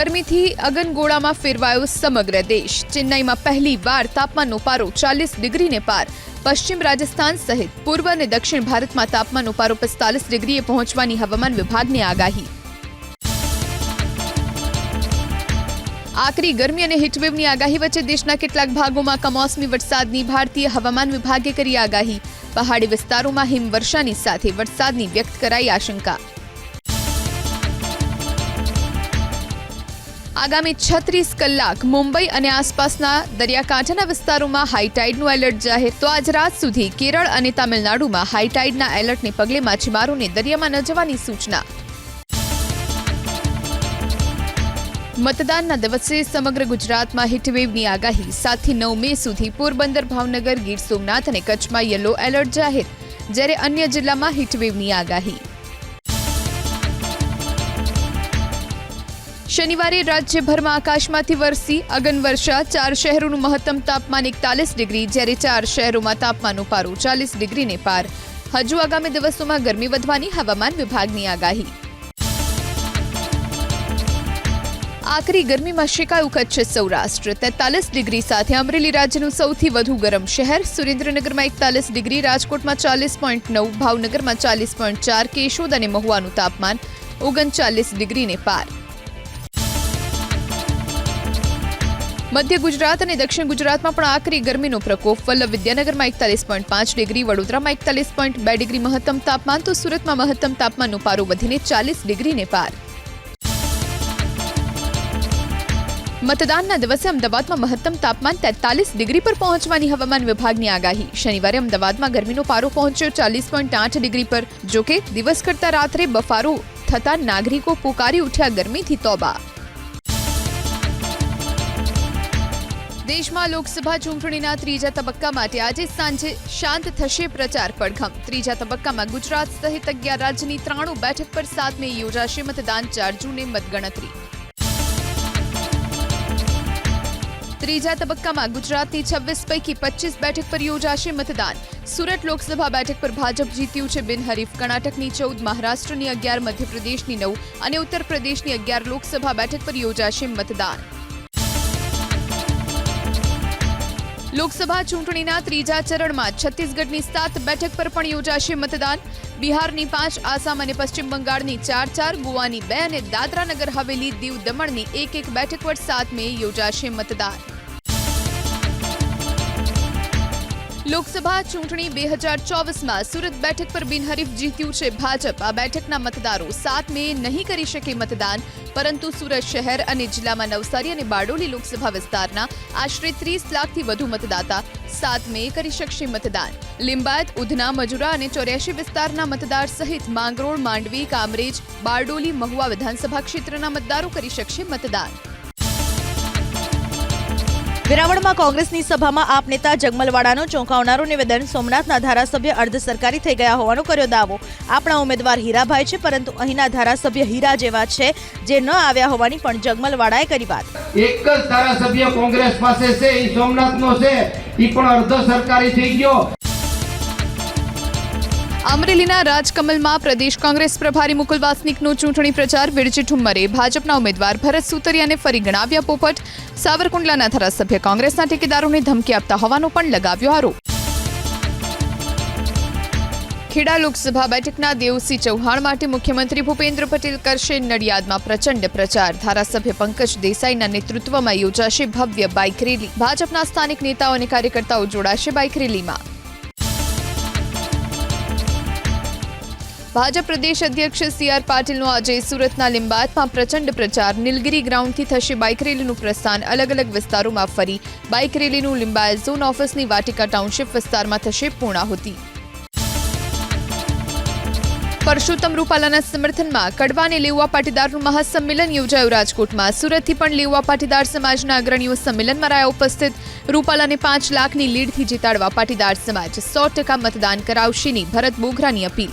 ગરમીથી અગનગોળામાં ફેરવાયો સમગ્ર દેશ. ચેન્નાઈમાં પહેલી વાર તાપમાનનો પારો ચાલીસ ડિગ્રીને પાર. પશ્ચિમ રાજસ્થાન સહિત પૂર્વ અને દક્ષિણ ભારતમાં તાપમાનનો પારો પિસ્તાલીસ ડિગ્રીએ પહોંચવાની હવામાન વિભાગની આગાહી. આકરી ગરમી અને હીટવેવની આગાહી વચ્ચે દેશના કેટલાક ભાગોમાં કમોસમી વરસાદની ભારતીય હવામાન વિભાગે કરી આગાહી. પહાડી વિસ્તારોમાં હિમવર્ષાની સાથે વરસાદની વ્યક્ત કરાઈ આશંકા. આગામી છત્રીસ કલાક મુંબઈ અને આસપાસના દરિયાકાંઠાના વિસ્તારોમાં હાઈટાઈડનું એલર્ટ જાહેર. તો આજ રાત સુધી કેરળ અને તામિલનાડુમાં હાઈટાઈડના એલર્ટને પગલે માછીમારોને દરિયામાં ન જવાની સૂચના. મતદાનના દિવસે સમગ્ર ગુજરાતમાં હીટવેવની આગાહી. સાતથી નવ મે સુધી પોરબંદર, ભાવનગર, ગીર સોમનાથ અને કચ્છમાં યલો એલર્ટ જાહેર. જ્યારે અન્ય જિલ્લામાં હીટવેવની આગાહી. શનિવારે રાજ્યભરમાં આકાશમાંથી વરસી અગનવર્ષા ચાર શહેરોનું મહત્તમ તાપમાન એકતાલીસ ડિગ્રી, જ્યારે ચાર શહેરોમાં તાપમાનનું પારો ચાલીસ ડિગ્રીને પાર. હજુ આગામી દિવસોમાં ગરમી વધવાની હવામાન વિભાગની આગાહી. આકરી ગરમીમાં શેકાયું કચ્છ સૌરાષ્ટ્ર. તેતાલીસ ડિગ્રી સાથે અમરેલી રાજ્યનું સૌથી વધુ ગરમ શહેર. સુરેન્દ્રનગરમાં એકતાલીસ ડિગ્રી, રાજકોટમાં ચાલીસ પોઈન્ટ નવ, ભાવનગરમાં ચાલીસ પોઈન્ટ ચાર, કેશોદ અને મહુવાનું તાપમાન ઓગણચાલીસ ડિગ્રીને પાર. મધ્ય ગુજરાત અને દક્ષિણ ગુજરાતમાં પણ આકરી ગરમીનો પ્રકોપ. વલ્લભ વિદ્યાનગરમાં એકતાલીસ પોઈન્ટ પાંચ ડિગ્રી, વડોદરામાં એકતાલીસ પોઈન્ટ બે ડિગ્રી મહત્તમ તાપમાન, તો સુરતમાં મહત્તમ તાપમાનનો પારો વધીને ચાલીસ ડિગ્રીને પાર. મતદાનના દિવસે અમદાવાદમાં મહત્તમ તાપમાન તેતાલીસ ડિગ્રી પર પહોંચવાની હવામાન વિભાગની આગાહી. શનિવારે અમદાવાદમાં ગરમીનો પારો પહોંચ્યો ચાલીસ પોઈન્ટ આઠ ડિગ્રી પર. જોકે, દિવસ કરતા રાત્રે બફારો થતા નાગરિકો પુકારી ઉઠ્યા ગરમીથી તોબા. દેશમાં લોકસભા ચૂંટણીના ત્રીજા તબક્કા માટે આજે સાંજે શાંત થશે પ્રચાર પડઘમ. ત્રીજા તબક્કામાં ગુજરાત સહિત અગિયાર રાજ્યની ત્રાણું બેઠક પર સાત મે યોજાશે મતદાન ચાર જૂને મતગણતરી. ત્રીજા તબક્કામાં ગુજરાતની છવ્વીસ પૈકી પચીસ બેઠક પર યોજાશે મતદાન. સુરત લોકસભા બેઠક પર ભાજપ જીત્યું છે બિનહરીફ. કર્ણાટકની ચૌદ, મહારાષ્ટ્રની અગિયાર, મધ્યપ્રદેશની નવ અને ઉત્તર પ્રદેશની અગિયાર લોકસભા બેઠક પર યોજાશે મતદાન. લોકસભા ચૂંટણીના ત્રીજા ચરણમાં છત્તીસગઢની સાત બેઠક પર પણ યોજાશે મતદાન. બિહારની પાંચ, આસામ અને પશ્ચિમ બંગાળની ચાર ચાર, ગોવાની બે અને દાદરા નગર હવેલી દીવ દમણની એક એક બેઠક પર સાત મે યોજાશે મતદાન. લોકસભા ચૂંટણી બે હજાર ચોવીસમાં સુરત બેઠક પર બિનહરીફ જીત્યું છે ભાજપ. આ બેઠકના મતદારો સાત મે નહીં કરી શકે મતદાન, પરંતુ સુરત શહેર અને જિલ્લામાં નવસારી અને બારડોલી લોકસભા વિસ્તારના આશરે ત્રીસ લાખથી વધુ મતદાતા સાત મે કરી શકશે મતદાન. લિંબાયત, ઉધના, મજુરા અને ચોર્યાસી વિસ્તારના મતદાર સહિત માંગરોળ, માંડવી, કામરેજ, બારડોલી, મહુવા વિધાનસભા ક્ષેત્રના મતદારો કરી શકશે મતદાન. વેરાવળમાં કોંગ્રેસની સભામાં આપ નેતા જગમલવાડાનું ચોંકાવનારું નિવેદન સોમનાથના ધારાસભ્ય અર્ધ સરકારી થઈ ગયા હોવાનો કર્યો દાવો. આપણા ઉમેદવાર હીરાભાઈ છે, પરંતુ અહીંના ધારાસભ્ય હીરા જેવા છે જે ન આવ્યા હોવાની પણ જગમલવાડાએ કરી વાત. એક જ ધારાસભ્ય કોંગ્રેસ પાસે છે એ સોમનાથનો છે એ પણ અર્ધ સરકારી થઈ ગયો. અમરેલીના રાજકમલમાં પ્રદેશ કોંગ્રેસ પ્રભારી મુકુલ વાસનિકનો ચૂંટણી પ્રચાર વિરજી ઠુમ્મરે. ભાજપના ઉમેદવાર ભરત સુતરિયાને ફરી ગણાવ્યા પોપટ. સાવરકુંડલાના ધારાસભ્ય કોંગ્રેસના ઠેકેદારોને ધમકી આપતા હોવાનો પણ લગાવ્યો આરોપ. ખેડા લોકસભા બેઠકના દેવસિંહ ચૌહાણ માટે મુખ્યમંત્રી ભૂપેન્દ્ર પટેલ કરશે નડિયાદમાં પ્રચંડ પ્રચાર. ધારાસભ્ય પંકજ દેસાઈના નેતૃત્વમાં યોજાશે ભવ્ય બાઇક રેલી. ભાજપના સ્થાનિક નેતાઓ અને કાર્યકર્તાઓ જોડાશે બાઇક રેલીમાં. ભાજપ પ્રદેશ અધ્યક્ષ સી આર પાટીલનો આજે સુરતના લિંબાયતમાં પ્રચંડ પ્રચાર. નીલગીરી ગ્રાઉન્ડથી થશે બાઇક રેલીનું પ્રસ્થાન. અલગ અલગ વિસ્તારોમાં ફરી બાઇક રેલીનું લિંબાયત ઝોન ઓફિસની વાટિકા ટાઉનશીપ વિસ્તારમાં થશે પૂર્ણાહુતિ. પરસોત્તમ રૂપાલાના સમર્થનમાં કડવા અને લેઉવા પાટીદારનું મહાસંમેલન યોજાયું રાજકોટમાં. સુરતથી પણ લેવા પાટીદાર સમાજના અગ્રણીઓ સંમેલનમાં રહ્યા ઉપસ્થિત. રૂપાલાને પાંચ લાખની લીડથી જીતાડવા પાટીદાર સમાજ સો ટકા મતદાન કરાવશેની ભરત બોઘરાની અપીલ.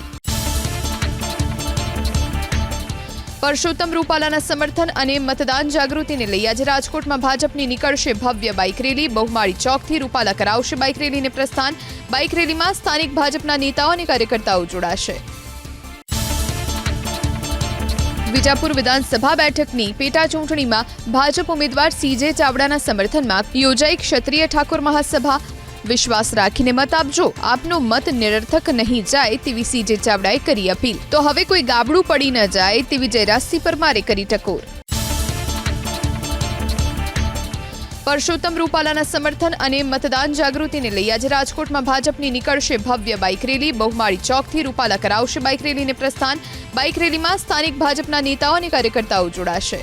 પરસોત્તમ રૂપાલાના સમર્થન અને મતદાન જાગૃતિને લઈ આજે રાજકોટમાં ભાજપની નીકળશે ભવ્ય બાઇક રેલી. બહુમાળી ચોકથી રૂપાલા કરાવશે બાઇક રેલીને પ્રસ્થાન. બાઇક રેલીમાં સ્થાનિક ભાજપના નેતાઓ અને કાર્યકર્તાઓ જોડાશે. વિજાપુર વિધાનસભા બેઠકની પેટા ચૂંટણીમાં ભાજપ ઉમેદવાર સીજે ચાવડાના સમર્થનમાં યોજાઈ ક્ષત્રિય ઠાકોર મહાસભા. વિશ્વાસ રાખીને મત આપજો. આપનો મત નિરર્થક નહીં જાય તેવી સીજે ચાવડાએ કરી અપીલ. તો હવે કોઈ ગાબડું પડી ન જાય તેવી જયરાજસિંહ પરમારે કરી ટકોર. પરસોત્તમ રૂપાલાના સમર્થન અને મતદાન જાગૃતિને લઈ આજે રાજકોટમાં ભાજપની નીકળશે ભવ્ય બાઇક રેલી. બહુમાળી ચોકથી રૂપાલા કરાવશે બાઇક રેલીને પ્રસ્થાન. બાઇક રેલીમાં સ્થાનિક ભાજપના નેતાઓ અને કાર્યકર્તાઓ જોડાશે.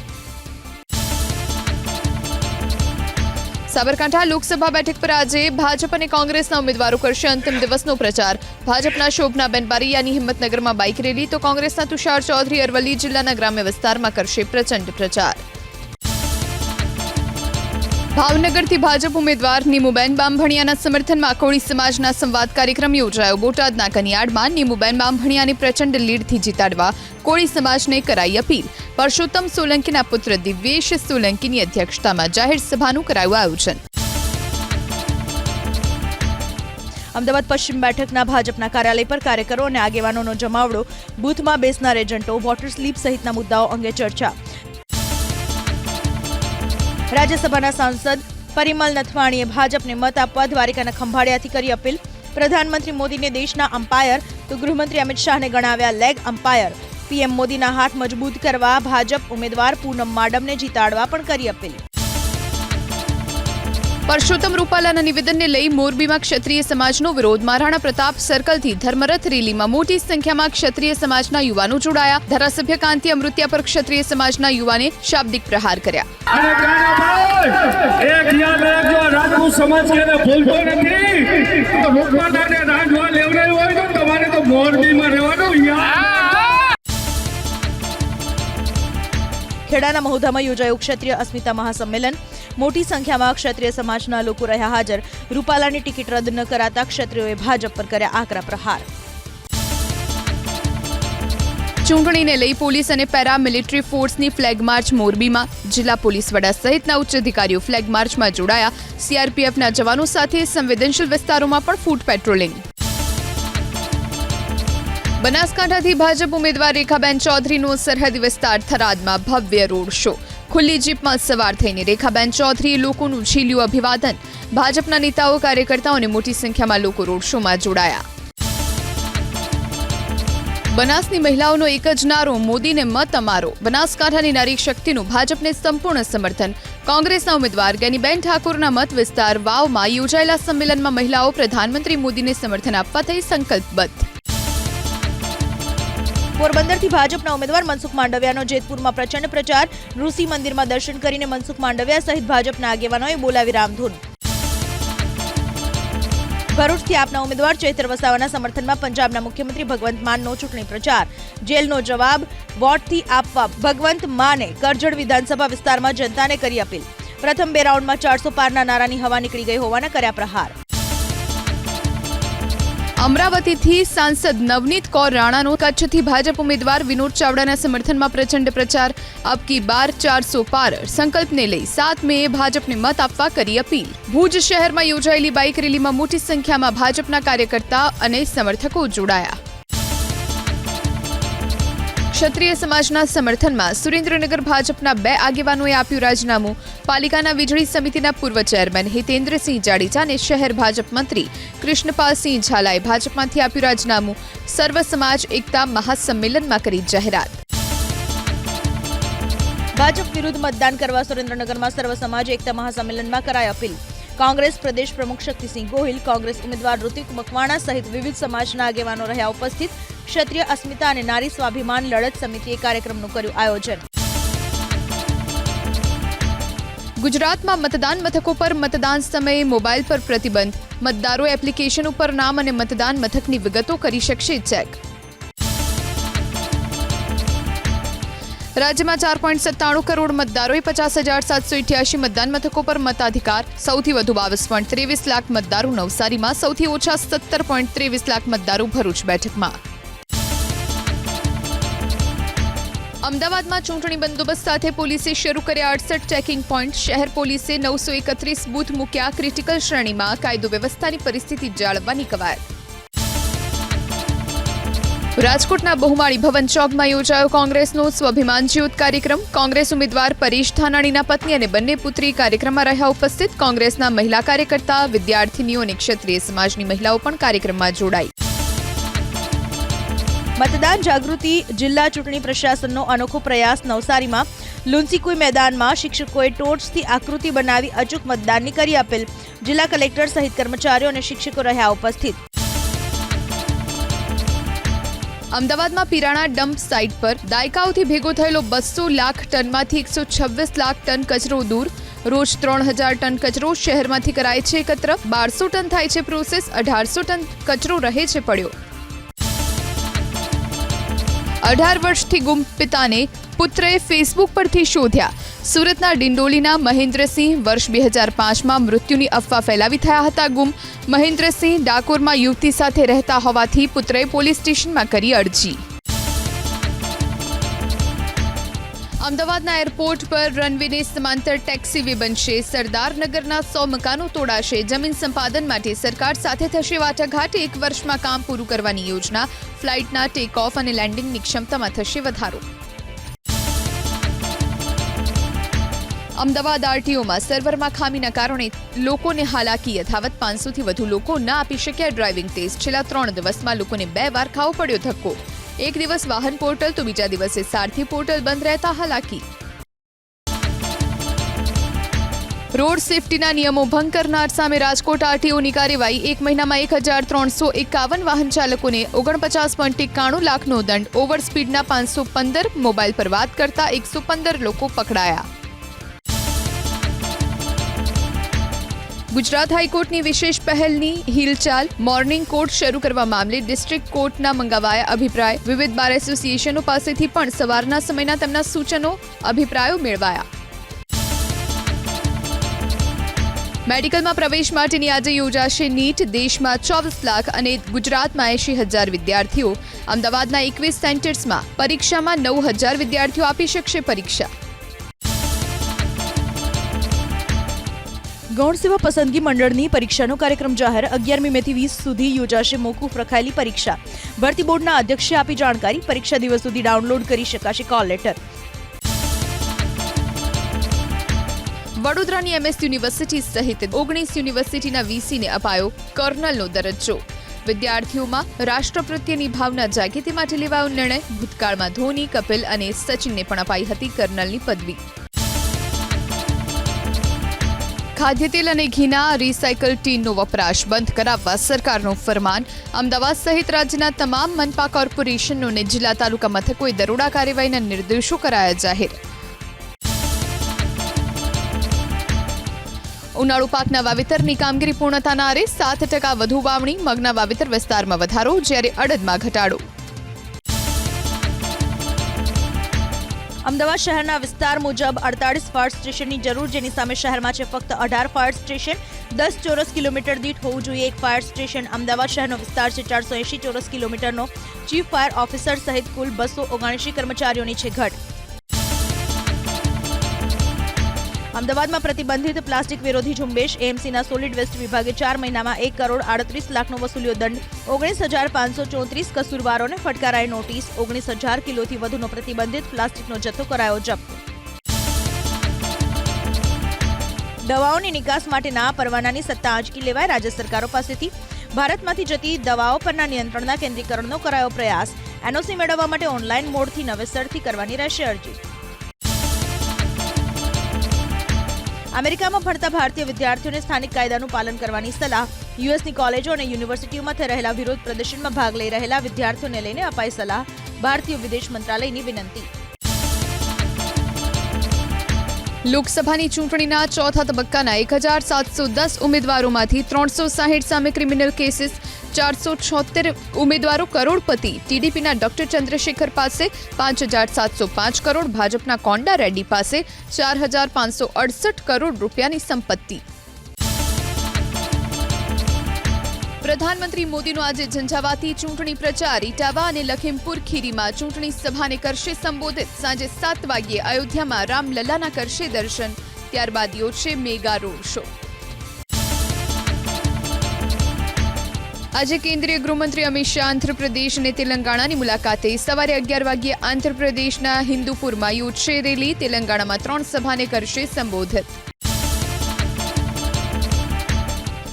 સાબરકાંઠા લોકસભા બેઠક પર આજે ભાજપ અને કોંગ્રેસના ઉમેદવારો કરશે અંતિમ દિવસનો પ્રચાર. ભાજપના શોભનાબેન બારૈયાની હિંમતનગરમાં બાઇક રેલી, તો કોંગ્રેસના તુષાર ચૌધરી અરવલ્લી જિલ્લાના ગ્રામ્ય વિસ્તારમાં કરશે પ્રચંડ પ્રચાર. ભાવનગરથી ભાજપ ઉમેદવાર નીમુબેન બામભણિયાના સમર્થનમાં કોળી સમાજના સંવાદ કાર્યક્રમ યોજાયો. બોટાદના કનિયાડમાં નીમુબેન બામભણિયાને પ્રચંડ લીડથી જીતાડવા કોળી સમાજને કરાઈ અપીલ. પરસોત્તમ સોલંકીના પુત્ર દિવ્યેશ સોલંકીની અધ્યક્ષતામાં જાહેર સભાનું કરાયું આયોજન. અમદાવાદ પશ્ચિમ બેઠકના ભાજપના કાર્યાલય પર કાર્યકરો અને આગેવાનોનો જમાવડો, બૂથમાં બેસનાર એજન્ટો, વોટર સ્લીપ સહિતના મુદ્દાઓ અંગે ચર્ચા. રાજ્યસભાના સાંસદ પરિમલ નથવાણીએ ભાજપને મત આપવા દ્વારિકાના ખંભાળિયાથી કરી અપીલ. પ્રધાનમંત્રી મોદીને દેશના અમ્પાયર, તો ગૃહમંત્રી અમિત શાહને ગણાવ્યા લેગ અમ્પાયર. પીએમ મોદીના હાથ મજબૂત કરવા ભાજપ ઉમેદવાર પૂનમ માડમને જીતાડવા પણ કરી અપીલ. પરસોત્તમ રૂપાલાના નિવેદનને લઈ મોરબીમાં ક્ષત્રિય સમાજનો વિરોધ. મહારાણા પ્રતાપ સર્કલથી ધર્મરથ રેલીમાં મોટી સંખ્યામાં ક્ષત્રિય સમાજના યુવાનો જોડાયા. ધારાસભ્ય કાંતિ અમૃત્યા પર ક્ષત્રિય સમાજના યુવાને શાબ્દિક પ્રહાર કર્યા. અને કાનાભાઈ એક યાદ રાખજો આ રાજપૂત સમાજ ક્યારે ભૂલતો નથી. તો રૂપમાતાને રાજવા લેવડાવી હોય તો તમારે તો મોરબીમાં રહેવાનું યાર ખેડાના મહુધામાં યોજાયું ક્ષત્રિય અસ્મિતા મહાસંમેલન. મોટી સંખ્યામાં ક્ષત્રિય સમાજના લોકો રહ્યા હાજર. રૂપાલાની ટિકિટ રદ ન કરાતા ક્ષત્રિયોએ ભાજપ પર કર્યા આકરા પ્રહાર. ચૂંટણીને લઈ પોલીસ અને પેરા મિલિટરી ફોર્સની ફ્લેગ માર્ચ મોરબીમાં. જિલ્લા પોલીસ વડા સહિતના ઉચ્ચ અધિકારીઓ ફ્લેગ માર્ચમાં જોડાયા. સીઆરપીએફના જવાનો સાથે સંવેદનશીલ વિસ્તારોમાં પણ ફૂટ પેટ્રોલિંગ. બનાસકાંઠાથી ભાજપ ઉમેદવાર રેખાબેન ચૌધરીનો સરહદી વિસ્તાર થરાદમાં ભવ્ય રોડ શો. ખુલ્લી જીપમાં સવાર થઈને રેખાબેન ચૌધરીએ લોકોનું ઝીલ્યું અભિવાદન. ભાજપના નેતાઓ, કાર્યકર્તાઓને મોટી સંખ્યામાં લોકો રોડ શોમાં જોડાયા. બનાસની મહિલાઓનો એક જ નારો, મોદીને મત અમારો. બનાસકાંઠાની નારી શક્તિનું ભાજપને સંપૂર્ણ સમર્થન. કોંગ્રેસના ઉમેદવાર ગેનીબેન ઠાકોરના મત વિસ્તાર વાવમાં યોજાયેલા સંમેલનમાં મહિલાઓ પ્રધાનમંત્રી મોદીને સમર્થન આપવા થઈ સંકલ્પબદ્ધ. પોરબંદરથી ભાજપના ઉમેદવાર મનસુખ માંડવિયાનો જેતપુરમાં પ્રચંડ પ્રચાર. ઋષિ મંદિરમાં દર્શન કરીને મનસુખ માંડવિયા સહિત ભાજપના આગેવાનોએ બોલાવી રામધૂન. ભરૂચથી આપના ઉમેદવાર ચૈત્ર વસાવાના સમર્થનમાં પંજાબના મુખ્યમંત્રી ભગવંત માનનો ચૂંટણી પ્રચાર. જેલનો જવાબ, વોટથી આપવા ભગવંત માને કરજણ વિધાનસભા વિસ્તારમાં જનતાને કરી અપીલ. પ્રથમ બે રાઉન્ડમાં ચારસો પારના નારાની હવા નીકળી ગઈ હોવાના કર્યા પ્રહાર. અમરાવતીથી સાંસદ નવનીત કૌર રાણાનો કચ્છથી ભાજપ ઉમેદવાર વિનોદ ચાવડાના સમર્થનમાં પ્રચંડ પ્રચાર. અબકી બાર ચારસો પાર સંકલ્પને લઈ સાત મેએ ભાજપને મત આપવા કરી અપીલ. ભુજ શહેરમાં યોજાયેલી બાઇક રેલીમાં મોટી સંખ્યામાં ભાજપના કાર્યકર્તા અને સમર્થકો જોડાયા. ક્ષત્રિય સમાજના સમર્થનમાં સુરેન્દ્રનગર ભાજપના બે આગેવાનોએ આપ્યું રાજીનામું. પાલિકાના વીજળી સમિતિના પૂર્વ ચેરમેન હિતેન્દ્રસિંહ જાડેજા અને શહેર ભાજપ મંત્રી કૃષ્ણપાલસિંહ ઝાલાએ ભાજપમાંથી આપ્યું રાજીનામું. સર્વ સમાજ, એકતા મહાસંમેલનમાં કરી જાહેરાત. ભાજપ વિરુદ્ધ મતદાન કરવા સુરેન્દ્રનગરમાં સર્વ સમાજ, એકતા મહાસંમેલનમાં કરાઈ અપીલ. કોંગ્રેસ પ્રદેશ પ્રમુખ શક્તિસિંહ ગોહિલ, કોંગ્રેસ ઉમેદવાર ઋતિક મકવાણા સહિત વિવિધ સમાજના આગેવાનો રહ્યા ઉપસ્થિત. ક્ષત્રિય અસ્મિતા અને નારી સ્વાભિમાન લડત સમિતિએ કાર્યક્રમનું કર્યું આયોજન. ગુજરાતમાં મતદાન મથકો પર મતદાન સમયે મોબાઈલ પર પ્રતિબંધ. મતદારો એપ્લિકેશન ઉપર નામ અને મતદાન મથકની વિગતો કરી શકશે ચેક. રાજ્યમાં ચાર પોઈન્ટ સત્તાણું કરોડ મતદારોએ પચાસ હજાર સાતસો ઇઠ્યાસી મતદાન મથકો પર મતાધિકાર. સૌથી વધુ બાવીસ પોઈન્ટ ત્રેવીસ લાખ મતદારો નવસારીમાં, સૌથી ઓછા સત્તર પોઈન્ટ ત્રેવીસ લાખ મતદારો ભરૂચ બેઠકમાં. અમદાવાદમાં ચૂંટણી બંદોબસ્ત સાથે પોલીસે શરૂ કર્યા અડસઠ ચેકિંગ પોઈન્ટ. શહેર પોલીસે નવસો એકત્રીસ બૂથ મૂક્યા. ક્રિટિકલ શ્રેણીમાં કાયદો વ્યવસ્થાની પરિસ્થિતિ જાળવવાની કવાયત. રાજકોટના બહુમાળી ભવન ચોકમાં યોજાયો કોંગ્રેસનો સ્વાભિમાન જ્યોત કાર્યક્રમ. કોંગ્રેસ ઉમેદવાર પરેશ ધાનાણીના પત્ની અને બંને પુત્રી કાર્યક્રમમાં રહ્યા ઉપસ્થિત. કોંગ્રેસના મહિલા કાર્યકર્તા, વિદ્યાર્થીનીઓ અને ક્ષત્રિય સમાજની મહિલાઓ પણ કાર્યક્રમમાં જોડાઈ. મતદાન જાગૃતિ જિલ્લા ચૂંટણી પ્રશાસનનો અનોખો પ્રયાસ નવસારીમાં. લુન્સીકુઈ મેદાનમાં શિક્ષકોએ ટોર્ચથી આકૃતિ બનાવી અચૂક મતદાનની કરી અપીલ જિલ્લા કલેક્ટર સહિત કર્મચારીઓ અને શિક્ષકો રહ્યા ઉપસ્થિત. અમદાવાદમાં પિરાણા ડમ્પ સાઇટ પર દાયકાઓથી ભેગો થયેલો બસો લાખ ટનમાંથી એકસો છવ્વીસ લાખ ટન કચરો દૂર. રોજ ત્રણ હજાર ટન કચરો શહેરમાંથી કરાય છે એકત્ર. બારસો ટન થાય છે પ્રોસેસ. અઢારસો ટન કચરો રહે છે પડ્યો. અઢાર વર્ષથી ગુમ પિતાને પુત્રએ ફેસબુક પરથી શોધ્યા. સુરતના ડિંડોલીના મહેન્દ્રસિંહ વર્ષ બે હજાર પાંચમાં મૃત્યુની અફવા ફેલાવી થયા હતા ગુમ. મહેન્દ્રસિંહ ડાકોરમાં યુવતી સાથે રહેતા હોવાથી પુત્રએ પોલીસ સ્ટેશનમાં કરી અરજી. અમદાવાદના એરપોર્ટ પર રનવેને સમાંતર ટેક્સીવે બનશે. સરદારનગરના સો મકાનો તોડાશે. જમીન સંપાદન માટે સરકાર સાથે થશે વાટાઘાટ. એક વર્ષમાં કામ પૂરું કરવાની યોજના. ફ્લાઇટના ટેક ઓફ અને લેન્ડિંગની ક્ષમતામાં થશે વધારો. અમદાવાદ આરટીઓમાં સર્વરમાં ખામીના કારણે લોકોને હાલાકી, યથાવત પાંચસોથી વધુ લોકો ન આપી શક્યા ડ્રાઇવિંગ ટેસ્ટ. છેલ્લા ત્રણ દિવસમાં લોકોને બે વાર ખાવો પડ્યો ધક્કો. એક દિવસ વાહન પોર્ટલ તો બીજા દિવસે સારથી પોર્ટલ બંધ રહેતા હાલાકી. રોડ સેફટીના નિયમો ભંગ કરનાર સામે રાજકોટ આરટીઓની કાર્યવાહી. એક મહિનામાં એક હજાર ત્રણસો એકાવન વાહન ચાલકોને ઓગણપચાસ પોઈન્ટ એકાણું લાખનો દંડ. ઓવર સ્પીડના પાંચસો પંદર મોબાઈલ પર વાત કરતા એકસો પંદર લોકો પકડાયા. ગુજરાત હાઈકોર્ટની વિશેષ પહેલની હિલચાલ. મોર્નિંગ કોર્ટ શરૂ કરવા મામલે ડિસ્ટ્રિક્ટ કોર્ટના મંગાવાયા અભિપ્રાય. વિવિધ બાર એસોસિએશનો પાસેથી પણ સવારના સમયના તેમના સૂચનો, અભિપ્રાયો મેળવાયા. મેડિકલમાં પ્રવેશ માટેની આજે યોજાશે નીટ. દેશમાં ચોવીસ લાખ અને ગુજરાતમાં એંશી હજાર વિદ્યાર્થીઓ. અમદાવાદના એકવીસ સેન્ટર્સમાં પરીક્ષામાં નવ હજાર વિદ્યાર્થીઓ આપી શકશે પરીક્ષા. ગૌણ સેવા પસંદગી મંડળની પરીક્ષાનો કાર્યક્રમ જાહેર અગિયારમી મેથી વીસ સુધી યોજાશે મોકૂફ રખાયેલી પરીક્ષા. ભરતી બોર્ડના અધ્યક્ષે આપી જાણકારી, પરીક્ષા દિવસ સુધી ડાઉનલોડ કરી શકાશે કોલ લેટર. વડોદરાની એમએસ યુનિવર્સિટી સહિત ઓગણીસ યુનિવર્સિટીના વીસીને અપાયો કર્નલનો દરજ્જો. વિદ્યાર્થીઓમાં રાષ્ટ્ર પ્રત્યેની ભાવના જાગે તે માટે લેવાયો નિર્ણય. ભૂતકાળમાં ધોની, કપિલ અને સચિનને પણ અપાઈ હતી કર્નલની પદવી. ખાદ્ય તેલ અને ઘીના રિસાયકલ ટીનનો વપરાશ બંધ કરાવવા સરકારનું ફરમાન. અમદાવાદ સહિત રાજ્યના તમામ મનપા કોર્પોરેશનો અને જિલ્લા તાલુકા મથકોએ દરોડા કાર્યવાહીના નિર્દેશો કરાયા જાહેર. ઉનાળુ પાકના વાવેતરની કામગીરી પૂર્ણતાના આરે સાત ટકા વધુ વાવણી, મગના વાવેતર વિસ્તારમાં વધારો, જ્યારે અડદમાં ઘટાડો. અમદાવાદ શહેરના વિસ્તાર મુજબ અડતાળીસ ફાયર સ્ટેશનની જરૂર, જેની સામે શહેરમાં છે ફક્ત અઢાર ફાયર સ્ટેશન. દસ ચોરસ કિલોમીટર દીઠ હોવું જોઈએ. એક ફાયર સ્ટેશન અમદાવાદ શહેરનો વિસ્તાર છે. ચારસો એંશી ચોરસ કિલોમીટરનો. ચીફ ફાયર ઓફિસર સહિત કુલ બસો ઓગણસી કર્મચારીઓની છે ઘટ. અમદાવાદમાં પ્રતિબંધિત પ્લાસ્ટિક વિરોધી ઝુંબેશ એએમસીના સોલિડ વેસ્ટ વિભાગે ચાર મહિનામાં એક કરોડ આડત્રીસ લાખનો વસૂલ્યો દંડ, ઓગણીસ હજાર પાંચસો ચોત્રીસ કસૂરવારોને ફટકારાય નોટિસ, ઓગણીસ હજાર કિલોથી વધુનો પ્રતિબંધિત પ્લાસ્ટિકનો જથ્થો કરાયો જપ્ત. દવાઓની નિકાસ માટેના પરવાનાની સત્તા આંચકી લેવાય રાજ્ય સરકારો પાસેથી. ભારતમાંથી જતી દવાઓ પરના નિયંત્રણના કેન્દ્રીકરણનો કરાયો પ્રયાસ. એનઓસી મેળવવા માટે ઓનલાઈન મોડથી નવેસરથી કરવાની રહેશે અરજી. અમેરિકામાં ભણતા ભારતીય વિદ્યાર્થીઓને સ્થાનિક કાયદાનું પાલન કરવાની સલાહ. યુએસની કોલેજો અને યુનિવર્સિટીઓમાં થઈ રહેલા વિરોધ પ્રદર્શનમાં ભાગ લઈ રહેલા વિદ્યાર્થીઓને લઈને અપાઈ સલાહ. ભારતીય વિદેશ મંત્રાલયની વિનંતી. લોકસભાની ચૂંટણીના ચોથા તબક્કાના એક હજાર સાતસો દસ ઉમેદવારોમાંથી ત્રણસો સાહીઠ સામે ક્રિમિનલ કેસીસ ચારસો છોતેર ઉમેદવારો કરોડપતિ ટીડીપીના ડોક્ટર ચંદ્રશેખર પાસે પાંચ હજાર સાતસો પાંચ કરોડ, ભાજપના કોંડા રેડ્ડી પાસે ચાર હજાર પાંચસો અડસઠ કરોડ રૂપિયાની સંપત્તિ. પ્રધાનમંત્રી મોદીનો આજે ઝંઝાવાતી ચૂંટણી પ્રચાર ઇટાવા અને લખીમપુર ખીરીમાં ચૂંટણી સભાને કરશે સંબોધિત. સાંજે સાત વાગ્યે અયોધ્યામાં રામલલ્લાના કરશે દર્શન. ત્યારબાદ યોજશે મેગા રોડ શો. આજે કેન્દ્રીય ગૃહમંત્રી અમિત શાહ આંધ્રપ્રદેશ અને તેલંગાણાની મુલાકાતે સવારે અગિયાર વાગ્યે આંધ્રપ્રદેશના હિન્દુપુરમાં યોજશે રેલી. તેલંગાણામાં ત્રણ સભાને કરશે સંબોધિત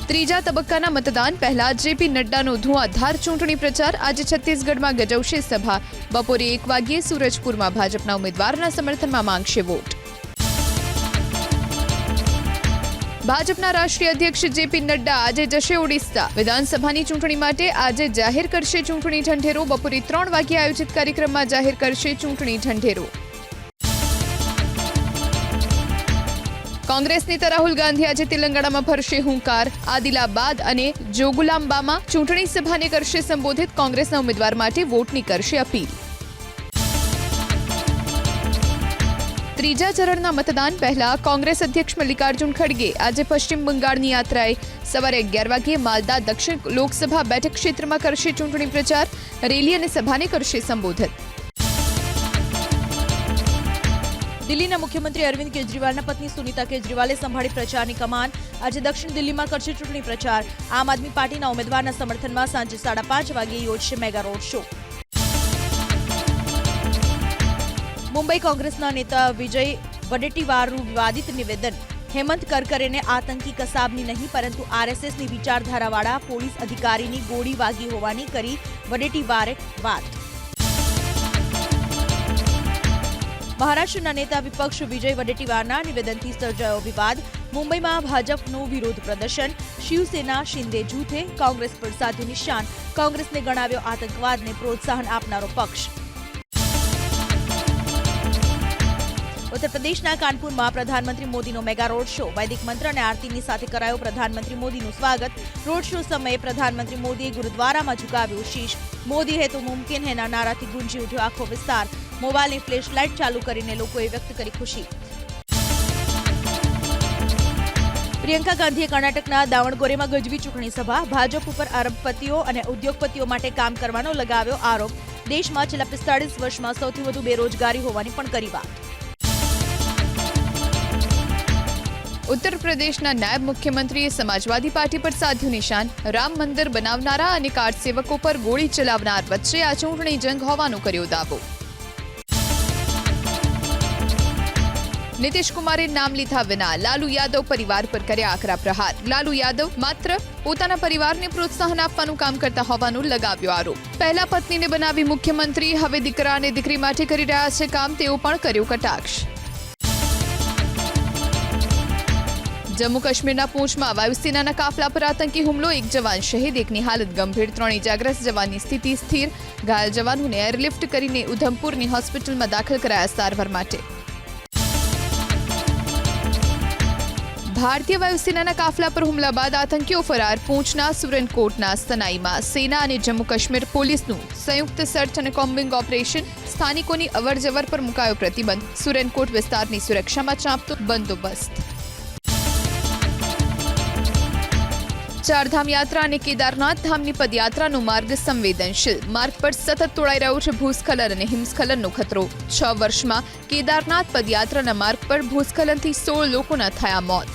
ત્રીજા તબક્કાના મતદાન. પહેલા જેપી નડ્ડાનો ધુઆધાર ચૂંટણી પ્રચાર આજે છત્તીસગઢમાં ગજવશે સભા. બપોરે એક વાગ્યે સુરજપુરમાં ભાજપના ઉમેદવારના સમર્થનમાં માંગશે વોટ. ભાજપના રાષ્ટ્રીય અધ્યક્ષ જેપી નડ્ડા આજે જશે ઓડિશા. વિધાનસભાની ચૂંટણી માટે આજે જાહેર કરશે ચૂંટણી ઢંઢેરો બપોરે ત્રણ વાગ્યે આયોજિત કાર્યક્રમમાં જાહેર કરશે ચૂંટણી ઢંઢેરો કોંગ્રેસ નેતા રાહુલ ગાંધી આજે તેલંગાણામાં ભરશે હુંકાર. આદિલાબાદ અને જોગુલાંબામાં ચૂંટણી સભાને કરશે સંબોધિત. કોંગ્રેસના ઉમેદવાર માટે વોટની કરશે અપીલ. ત્રીજા ચરણના મતદાન પહેલા કોંગ્રેસ અધ્યક્ષ મલ્લિકાર્જુન ખડગે આજે પશ્ચિમ બંગાળની યાત્રાએ સવારે અગિયાર વાગ્યે માલદા દક્ષિણ લોકસભા બેઠક ક્ષેત્રમાં કરશે ચૂંટણી પ્રચાર, રેલી અને સભાને કરશે સંબોધિત દિલ્હીના મુખ્યમંત્રી અરવિંદ કેજરીવાલના પત્ની સુનીતા કેજરીવાલે સંભાળી પ્રચારની કમાન. આજે દક્ષિણ દિલ્હીમાં કરશે ચૂંટણી પ્રચાર. આમ આદમી પાર્ટીના ઉમેદવારના સમર્થનમાં સાંજે સાડા પાંચ વાગ્યે યોજશે મેગા રોડ શો. મુંબઈ કોંગ્રેસના નેતા વિજય વડેટીવારનું વિવાદિત નિવેદન. હેમંત કરકરેને આતંકી કસાબની નહીં, પરંતુ આરએસએસની વિચારધારાવાળા પોલીસ અધિકારીની ગોળી વાગી હોવાની કરી વડેટીવારે વાત. મહારાષ્ટ્રના નેતા વિપક્ષ વિજય વડેટીવારના નિવેદનથી સર્જાયો વિવાદ. મુંબઈમાં ભાજપનું વિરોધ પ્રદર્શન. શિવસેના શિંદે જૂથે કોંગ્રેસ પર સાધ્યું નિશાન. કોંગ્રેસને ગણાવ્યો આતંકવાદને પ્રોત્સાહન આપનારો પક્ષ. ઉત્તર પ્રદેશના કાનપુરમાં પ્રધાનમંત્રી મોદીનો મેગા રોડ શો. વૈદિક મંત્ર અને આરતીની સાથે કરાયો પ્રધાનમંત્રી મોદીનું સ્વાગત. રોડ શો સમયે પ્રધાનમંત્રી મોદીએ ગુરુદ્વારામાં ઝુકાવ્યું શીશ. મોદી હે તો મુમકિન હૈના નારાથી ગુંજી ઉઠ્યો આખો વિસ્તાર. મોબાઈલની ફ્લેશ લાઇટ ચાલુ કરીને લોકોએ વ્યક્ત કરી ખુશી. પ્રિયંકા ગાંધીએ કર્ણાટકના દાવણગોરેમાં ગજવી ચૂંટણી સભા. ભાજપ ઉપર અરબપતિઓ અને ઉદ્યોગપતિઓ માટે કામ કરવાનો લગાવ્યો આરોપ. દેશમાં છેલ્લા પિસ્તાળીસ વર્ષમાં સૌથી વધુ બેરોજગારી હોવાની પણ કરી વાત. ઉત્તર પ્રદેશના નાયબ મુખ્યમંત્રીએ સમાજવાદી પાર્ટી પર સાધ્યું નિશાન, રામ મંદિર બનાવનારા અને કાર સેવકો પર ગોળી ચલાવનાર વચ્ચે આ ચૂંટણી જંગ હોવાનો કર્યો દાવો. નીતિશ કુમારે નામ લીધા વિના લાલુ યાદવ પરિવાર પર કર્યા આકરા પ્રહાર. લાલુ યાદવ માત્ર પોતાના પરિવારને પ્રોત્સાહન આપવાનું કામ કરતા હોવાનો લગાવ્યો આરોપ. પહેલા પત્નીને બનાવી મુખ્યમંત્રી, હવે દીકરા અને દીકરી માટે કરી રહ્યા છે કામ, તેઓ પણ કર્યો કટાક્ષ. જમ્મુ કાશ્મીરના પૂંછમાં વાયુસેનાના કાફલા પર આતંકી હુમલો. એક જવાન શહીદ, એકની હાલત ગંભીર. ત્રણ ઇજાગ્રસ્ત જવાનની સ્થિતિ સ્થિર. ઘાયલ જવાનોને એરલિફ્ટ કરીને ઉધમપુરની હોસ્પિટલમાં દાખલ કરાયા સારવાર માટે. ભારતીય વાયુસેનાના કાફલા પર હુમલા બાદ આતંકીઓ ફરાર. પૂંછના સુરનકોટના સનાઈમાં સેના અને જમ્મુ કાશ્મીર પોલીસનું સંયુક્ત સર્ચ અને કોમ્બિંગ ઓપરેશન સ્થાનિકોની અવરજવર પર મુકાયો પ્રતિબંધ. સુરનકોટ વિસ્તારની સુરક્ષામાં ચાંપતો બંદોબસ્ત. ચારધામ યાત્રા અને કેદારનાથ ધામની પદયાત્રાનો માર્ગ સંવેદનશીલ માર્ગ પર સતત તોડાઈ રહ્યો છે ભૂસ્ખલન અને હિમસ્ખલનનો ખતરો છ વર્ષમાં કેદારનાથ પદયાત્રાના માર્ગ પર ભૂસ્ખલનથી સોળ લોકોના થયા મોત.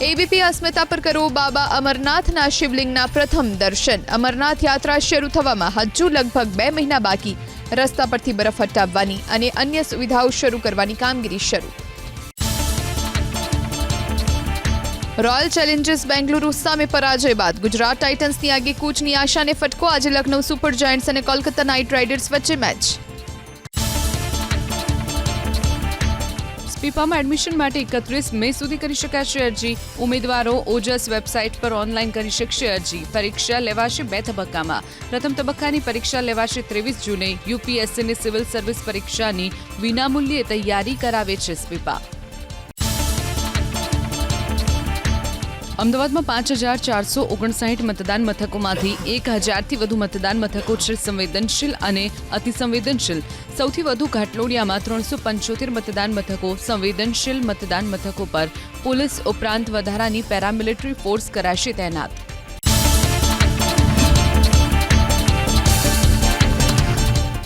એબીપી અસ્મિતા પર કરો બાબા અમરનાથના શિવલિંગના પ્રથમ દર્શન અમરનાથ યાત્રા શરૂ થવામાં હજુ લગભગ બે મહિના બાકી રસ્તા પરથી બરફ હટાવવાની અને અન્ય સુવિધાઓ શરૂ કરવાની કામગીરી શરૂ રોયલ ચેલેન્જર્સ બેંગલુરુ સામે પરાજય બાદ ગુજરાત ટાઇટન્સની આગે કૂચની આશાને ફટકો. આજે લખનૌ સુપર જાયન્ટ્સ અને કોલકાતા નાઇટ રાઇડર્સ વચ્ચે મેચ સ્પીપામાં એડમિશન માટે એકત્રીસ મે સુધી કરી શકાશે અરજી. ઉમેદવારો ઓજસ વેબસાઇટ પર ઓનલાઈન કરી શકશે અરજી. પરીક્ષા લેવાશે બે તબક્કામાં. પ્રથમ તબક્કાની પરીક્ષા લેવાશે ત્રેવીસ જૂને. યુપીએસસીની સિવિલ સર્વિસ પરીક્ષાની વિનામૂલ્યે તૈયારી કરાવે છે સ્પીપા. અમદાવાદમાં પાંચ હજાર ચારસો ઓગણસાઠ મતદાન મથકોમાંથી એક હજારથી વધુ મતદાન મથકો છે સંવેદનશીલ અને અતિસંવેદનશીલ. સૌથી વધુ ઘાટલોડિયામાં ત્રણસો પંચોતેર મતદાન મથકો સંવેદનશીલ મતદાન મથકો પર. પોલીસ ઉપરાંત વધારાની પેરામિલિટરી ફોર્સ કરાશે તૈનાત.